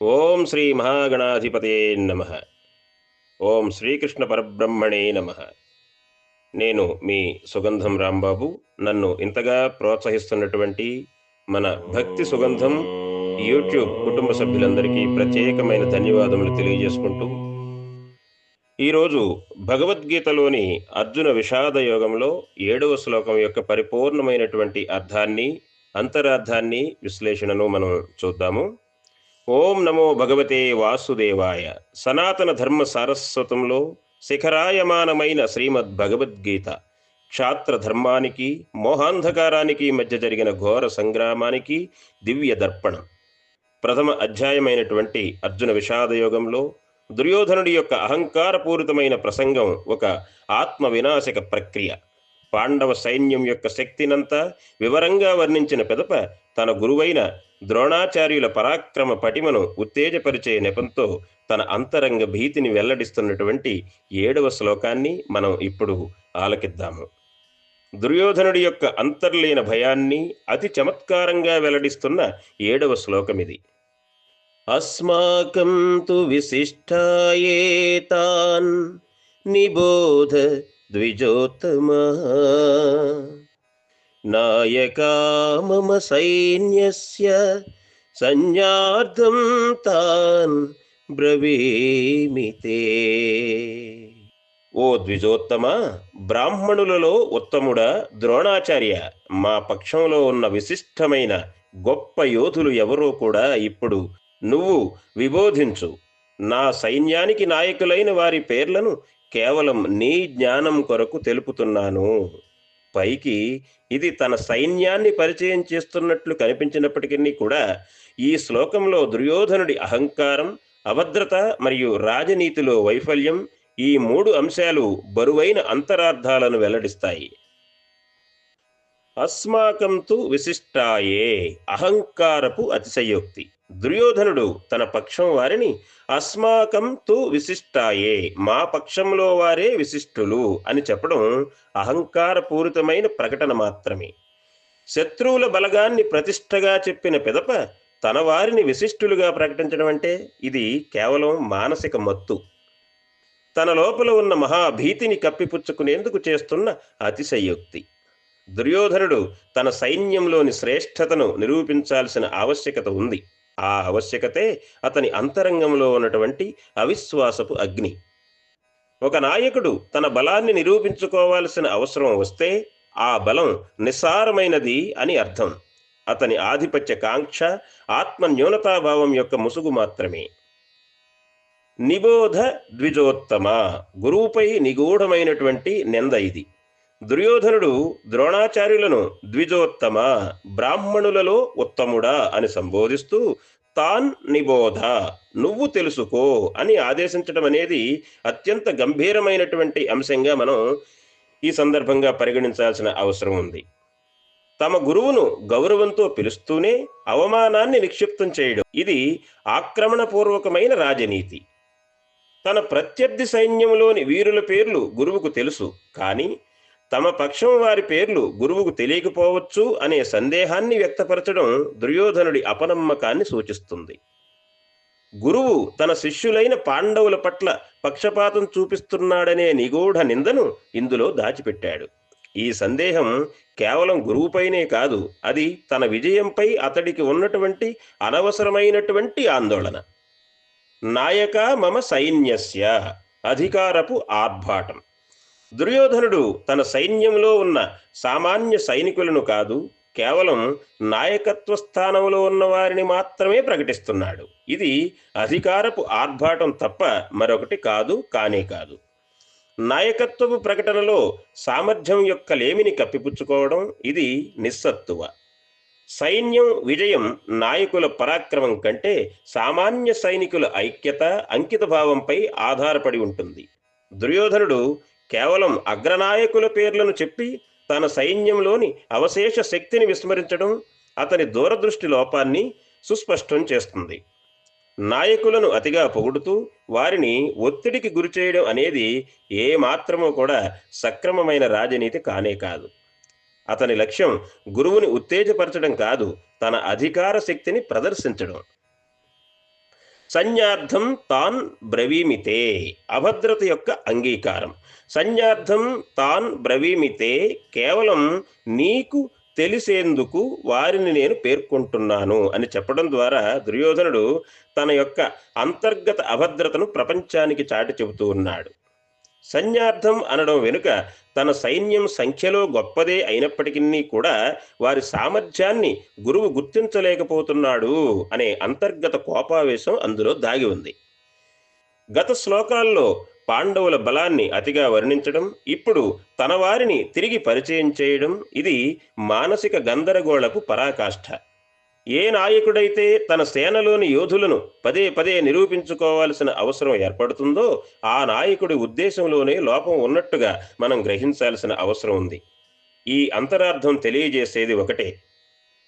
ఓం శ్రీ మహాగణాధిపతే నమ. ఓం శ్రీకృష్ణ పరబ్రహ్మణే నమ. నేను మీ సుగంధం రాంబాబు. నన్ను ఇంతగా ప్రోత్సహిస్తున్నటువంటి మన భక్తి సుగంధం యూట్యూబ్ కుటుంబ సభ్యులందరికీ ప్రత్యేకమైన ధన్యవాదములు తెలియజేసుకుంటూ ఈరోజు భగవద్గీతలోని అర్జున విషాద యోగంలో ఏడవ శ్లోకం యొక్క పరిపూర్ణమైనటువంటి అర్థాన్ని అంతరార్థాన్ని విశ్లేషణను మనం చూద్దాము. ఓం నమో భగవతే వాసుదేవాయ. సనాతన ధర్మ సారస్వతంలో శిఖరాయమానమైన శ్రీమద్ భగవద్గీత. క్షాత్ర ధర్మానికి మోహాంధకారానికి మధ్య జరిగిన ఘోర సంగ్రామానికి దివ్య దర్పణం. ప్రథమ అధ్యాయమైనటువంటి అర్జున విషాదయోగంలో దుర్యోధనుడి యొక్క అహంకారపూరితమైన ప్రసంగం ఒక ఆత్మ వినాశక ప్రక్రియ. పాండవ సైన్యం యొక్క శక్తినంతా వివరంగా వర్ణించిన పెదప తన గురువైన ద్రోణాచార్యుల పరాక్రమ పటిమను ఉత్తేజపరిచే నెపంతో తన అంతరంగ భీతిని వెల్లడిస్తున్నటువంటి ఏడవ శ్లోకాన్ని మనం ఇప్పుడు ఆలకిద్దాము. దుర్యోధనుడి యొక్క అంతర్లీన భయాన్ని అతి చమత్కారంగా వెల్లడిస్తున్న ఏడవ శ్లోకమిది అస్మాకం తు విశిష్టాయేతాన్ నిబోధ ద్విజోత్తమా నాయకా మమ సైన్యస్య సంజ్ఞార్థం తాన్ బ్రవీమితే. ఓ ద్విజోత్తమ బ్రాహ్మణులలో ఉత్తముడ ద్రోణాచార్య మా పక్షంలో ఉన్న విశిష్టమైన గొప్ప యోధులు ఎవరో కూడా ఇప్పుడు నువ్వు విబోధించు. నా సైన్యానికి నాయకులైన వారి పేర్లను కేవలం నీ జ్ఞానం కొరకు తెలుపుతున్నాను. పైకి ఇది తన సైన్యాన్ని పరిచయం చేస్తున్నట్లు కనిపించినప్పటికీ కూడా ఈ శ్లోకంలో దుర్యోధనుడి అహంకారం అభద్రత మరియు రాజనీతిలో వైఫల్యం ఈ మూడు అంశాలు బరువైన అంతరార్థాలను వెల్లడిస్తాయి. అస్మాకం తు విశిష్టాయే అహంకారపు అతిశయోక్తి. దుర్యోధనుడు తన పక్షం వారిని అస్మాకం తు విశిష్టాయే మా పక్షంలో వారే విశిష్టులు అని చెప్పడం అహంకారపూరితమైన ప్రకటన మాత్రమే. శత్రువుల బలగాన్ని ప్రతిష్టగా చెప్పిన పిదప తన వారిని విశిష్టులుగా ప్రకటించడం అంటే ఇది కేవలం మానసిక మత్తు. తన లోపల ఉన్న మహాభీతిని కప్పిపుచ్చుకునేందుకు చేస్తున్న అతిశయోక్తి. దుర్యోధనుడు తన సైన్యంలోని శ్రేష్టతను నిరూపించాల్సిన ఆవశ్యకత ఉంది. ఆ ఆవశ్యకతే అతని అంతరంగంలో ఉన్నటువంటి అవిశ్వాసపు అగ్ని. ఒక నాయకుడు తన బలాన్ని నిరూపించుకోవాల్సిన అవసరం వస్తే ఆ బలం నిస్సారమైనది అని అర్థం. అతని ఆధిపత్య కాంక్ష ఆత్మ న్యూనతాభావం యొక్క ముసుగు మాత్రమే. నిబోధ ద్విజోత్తమ గురువుపై నిగూఢమైనటువంటి నింద ఇది. దుర్యోధనుడు ద్రోణాచార్యులను ద్విజోత్తమ బ్రాహ్మణులలో ఉత్తముడా అని సంబోధిస్తూ తాన్ నిబోధ నువ్వు తెలుసుకో అని ఆదేశించడం అనేది అత్యంత గంభీరమైనటువంటి అంశంగా మనం ఈ సందర్భంగా పరిగణించాల్సిన అవసరం ఉంది. తమ గురువును గౌరవంతో పిలుస్తూనే అవమానాన్ని నిక్షిప్తం చేయడం ఇది ఆక్రమణపూర్వకమైన రాజనీతి. తన ప్రత్యర్థి సైన్యంలోని వీరుల పేర్లు గురువుకు తెలుసు కానీ తమ పక్షం వారి పేర్లు గురువుకు తెలియకపోవచ్చు అనే సందేహాన్ని వ్యక్తపరచడం దుర్యోధనుడి అపనమ్మకాన్ని సూచిస్తుంది. గురువు తన శిష్యులైన పాండవుల పట్ల పక్షపాతం చూపిస్తున్నాడనే నిగూఢ నిందను ఇందులో దాచిపెట్టాడు. ఈ సందేహం కేవలం గురువుపైనే కాదు అది తన విజయంపై అతడికి ఉన్నటువంటి అనవసరమైనటువంటి ఆందోళన. నాయక మమ సైన్యస్య అధికారపు ఆర్భాటం. దుర్యోధనుడు తన సైన్యంలో ఉన్న సామాన్య సైనికులను కాదు కేవలం నాయకత్వ స్థానంలో ఉన్న వారిని మాత్రమే ప్రకటిస్తున్నాడు. ఇది అధికారపు ఆర్భాటం తప్ప మరొకటి కాదు కానే కాదు. నాయకత్వపు ప్రకటనలో సామర్థ్యం యొక్క లేమిని కప్పిపుచ్చుకోవడం ఇది నిస్సత్తువ. సైన్యం విజయం నాయకుల పరాక్రమం కంటే సామాన్య సైనికుల ఐక్యత అంకితభావంపై ఆధారపడి ఉంటుంది. దుర్యోధనుడు కేవలం అగ్రనాయకుల పేర్లను చెప్పి తన సైన్యంలోని అవశేష శక్తిని విస్మరించడం అతని దూరదృష్టి లోపాన్ని సుస్పష్టం చేస్తుంది. నాయకులను అతిగా పొగుడుతూ వారిని ఒత్తిడికి గురిచేయడం అనేది ఏమాత్రమూ కూడా సక్రమమైన రాజనీతి కానే కాదు. అతని లక్ష్యం గురువుని ఉత్తేజపరచడం కాదు తన అధికార శక్తిని ప్రదర్శించడం. సంజ్ఞార్థం తాన్ బ్రవీమితే అభద్రత యొక్క అంగీకారం. సంజ్ఞార్థం తాన్ బ్రవీమితే కేవలం నీకు తెలిసేందుకు వారిని నేను పేర్కొంటున్నాను అని చెప్పడం ద్వారా దుర్యోధనుడు తన యొక్క అంతర్గత అభద్రతను ప్రపంచానికి చాటి చెబుతూ ఉన్నాడు. సైన్యార్థం అనడం వెనుక తన సైన్యం సంఖ్యలో గొప్పదే అయినప్పటికీ కూడా వారి సామర్థ్యాన్ని గురువు గుర్తించలేకపోతున్నాడు అనే అంతర్గత కోపావేశం అందులో దాగి ఉంది. గత శ్లోకాల్లో పాండవుల బలాన్ని అతిగా వర్ణించడం ఇప్పుడు తన వారిని తిరిగి పరిచయం చేయడం ఇది మానసిక గందరగోళపు పరాకాష్ఠ ఏ నాయకుడైతే తన సేనలోని యోధులను పదే పదే నిరూపించుకోవాల్సిన అవసరం ఏర్పడుతుందో ఆ నాయకుడి ఉద్దేశంలోనే లోపం ఉన్నట్టుగా మనం గ్రహించాల్సిన అవసరం ఉంది. ఈ అంతరార్థం తెలియజేసేది ఒకటే.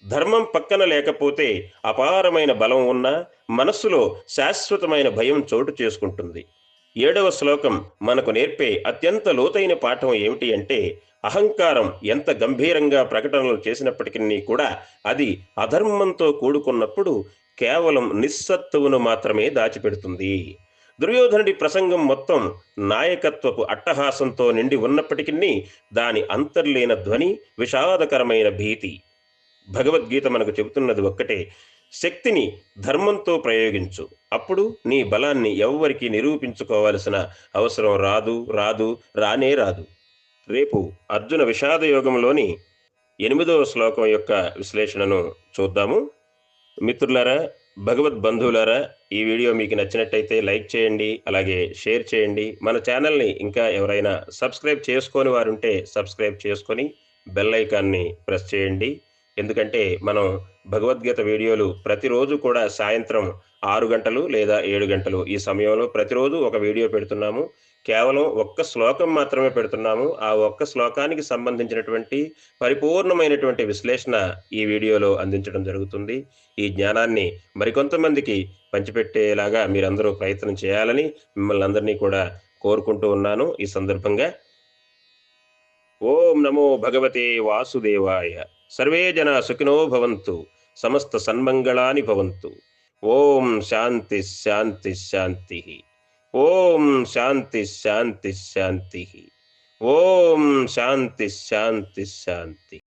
ధర్మం పక్కన లేకపోతే అపారమైన బలం ఉన్నా మనస్సులో శాశ్వతమైన భయం చోటు చేసుకుంటుంది. ఏడవ శ్లోకం మనకు నేర్పే అత్యంత లోతైన పాఠం ఏమిటి అంటే అహంకారం ఎంత గంభీరంగా ప్రకటనలు చేసినప్పటికీ కూడా అది అధర్మంతో కూడుకున్నప్పుడు కేవలం నిస్సత్తువును మాత్రమే దాచిపెడుతుంది. దుర్యోధనుడి ప్రసంగం మొత్తం నాయకత్వపు అట్టహాసంతో నిండి ఉన్నప్పటికీ దాని అంతర్లీన ధ్వని విషాదకరమైన భీతి. భగవద్గీత మనకు చెబుతున్నది ఒక్కటే శక్తిని ధర్మంతో ప్రయోగించు. అప్పుడు నీ బలాన్ని ఎవ్వరికి నిరూపించుకోవాల్సిన అవసరం రాదు రాదు రానే రాదు. రేపు అర్జున విషాద యోగంలోని ఎనిమిదవ శ్లోకం యొక్క విశ్లేషణను చూద్దాము. మిత్రులారా భగవద్ బంధువులారా ఈ వీడియో మీకు నచ్చినట్టయితే లైక్ చేయండి అలాగే షేర్ చేయండి. మన ఛానల్ని ఇంకా ఎవరైనా సబ్స్క్రైబ్ చేసుకొని వారుంటే సబ్స్క్రైబ్ చేసుకొని బెల్ ఐకాన్ని ప్రెస్ చేయండి. ఎందుకంటే మనం భగవద్గీత వీడియోలు ప్రతిరోజు కూడా సాయంత్రం ఆరు గంటలు లేదా ఏడు గంటలు ఈ సమయంలో ప్రతిరోజు ఒక వీడియో పెడుతున్నాము. కేవలం ఒక్క శ్లోకం మాత్రమే పెడుతున్నాము. ఆ ఒక్క శ్లోకానికి సంబంధించినటువంటి పరిపూర్ణమైనటువంటి విశ్లేషణ ఈ వీడియోలో అందించడం జరుగుతుంది. ఈ జ్ఞానాన్ని మరికొంతమందికి పంచిపెట్టేలాగా మీరందరూ ప్రయత్నం చేయాలని మిమ్మల్ని అందరినీ కూడా కోరుకుంటూ ఉన్నాను. ఈ సందర్భంగా ఓం నమో భగవతే వాసుదేవాయ. సర్వే జనా సుఖినో భవంతు సమస్త సన్మంగళాని భవంతు. ఓం శాంతి శాంతి శాంతి. ఓం శాంతి శాంతి శాంతి. ఓం శాంతి శాంతి శాంతి.